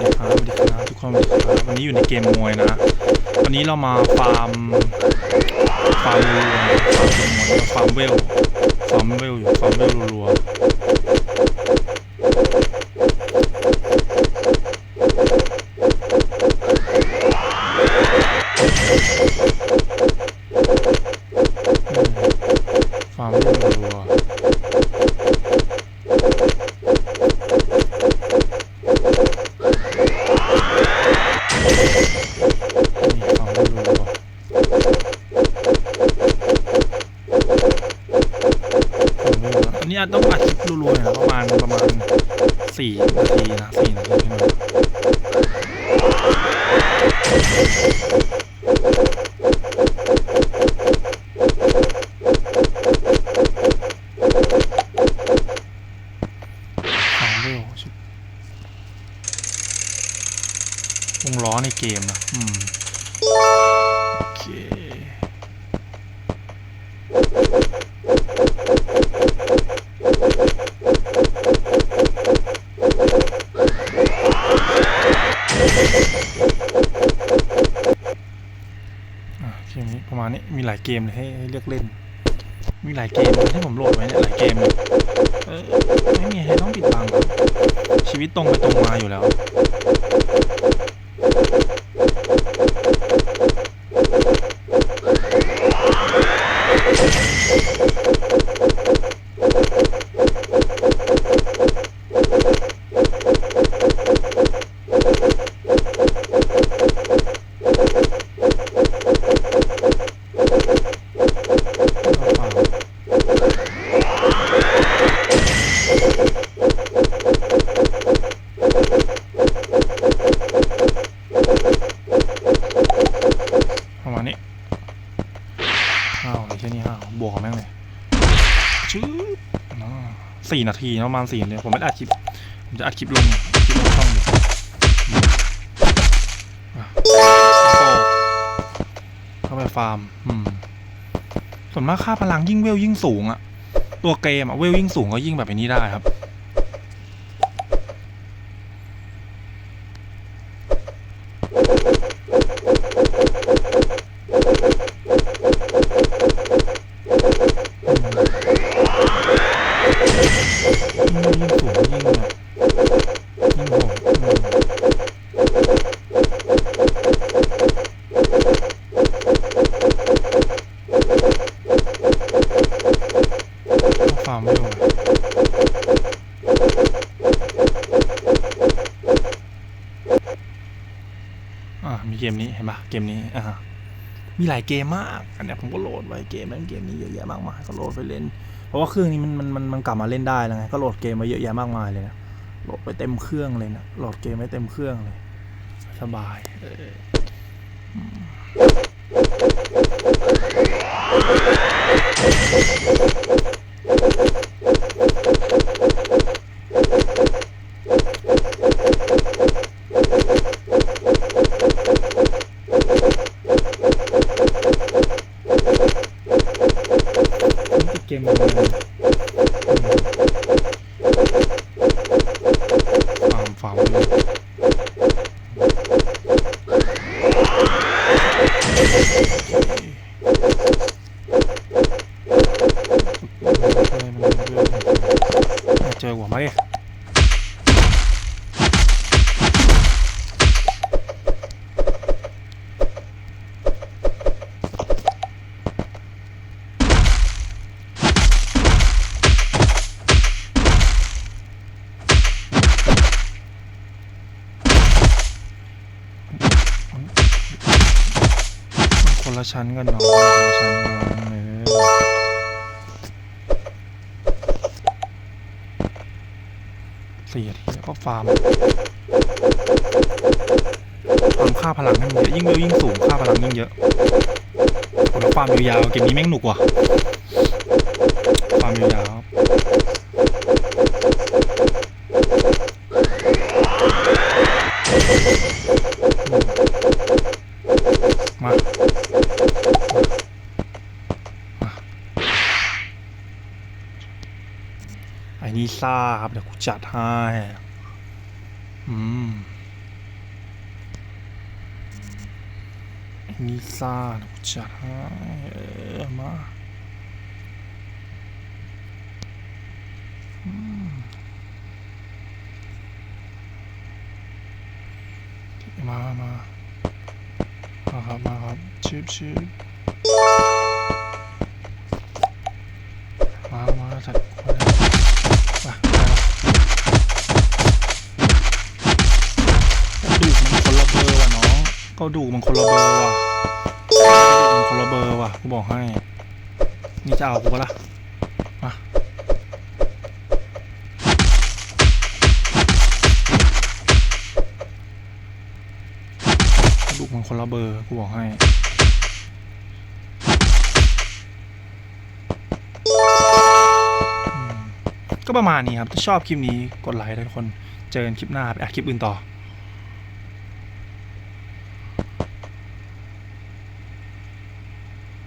สดีครับสวัสดีครับทุกคนสวัสดีครับวันนี้อยู่ในเกมมวยนะ วันนี้เรามาฟาร์มฟาร์มรัวๆฟาร์มเวลฟาร์มเวลอยู่ฟาร์มเวลรัวๆฟาร์มเวลรัว ไม่รู้อะอันนี้อาจต้องอัดคลิปรัวๆนะประมาณประมาณสี่นาทีนะสี่นาทีขึ้นมาฟังไม่รู้ชิบวงล้อในเกมนะอืมโอเค อะเกมนี้ประมาณนี้มีหลายเกมเลยให้เลือกเล่น มีหลายเกมให้ผมโหลดไว้เนี่ยหลายเกมเลยเออไม่มีใครต้องปิดบังชีวิตตรงไปตรงมาอยู่แล้ว ห้าวเลยใช่นี่ห้าวบวกของแม่งเลยชื่อสี่นาทีประมาณสี่นาทีผมไม่ได้อัดคลิป ผมจะอัดคลิปลงคลิปลงช่องอยู่เข้าไปฟาร์ม อืม ส่วนมากค่าพลังยิ่งเวลยิ่งสูงอะตัวเกมอะเวลยิ่งสูงก็ยิ่งแบบนี้ได้ครับ ยิ่งเวลยิ่งสูงยิ่งแบบยิ่งโหดมต้องฟาร์มเวลอ่ามีเกมนี้เห็นปะเกมนี้อ่ามีหลายเกมมาก อันนี้ผมก็โหลดไว้เกมนั้นเกมนี้เยอะแยะมากมายก็โหลดไปเล่น เพราะว่าเครื่องนี้มันมันมันมันกลับมาเล่นได้แล้วไงก็โหลดเกมมาเยอะแยะมากมายเลยนะโหลดไปเต็มเครื่องเลยนะโหลดเกมไปเต็มเครื่องเลย สบายเอออืมนี่คือ เกมมันฟาร์มฟาร์มเลย คนละชั้นกันเนาะคนละชั้นกันเออสี่นาทีแล้วก็ฟาร์มฟาร์มค่าพลังให้มันเยอะยิ่งเร็วยิ่งสูงค่าพลังยิ่งเยอะโอ้แล้วฟาร์มยาวๆเกมนี้แม่งหนุกว่ะฟาร์มยาว ซ่าครับเดี๋ยวกูจัดให้อืมนิซ่าเดี๋ยวกูจัดให้เอมาอืมมามามาครับมาครับชิบชิบ ก็ดูมันคนละเบอร์ว่ะน้องก็ดูมันคนละเบอร์ว่ะกระดูกมันคนละเบอร์ว่ะกูบอกให้ นี่จะเอากูปะล่ะมาดูมันคนละเบอร์กูบอกให้ก็ประมาณนี้ครับ ถ้าชอบคลิปนี้กดไลค์ทุกคน เจอกันคลิปหน้าไปอัดคลิปอื่นต่อ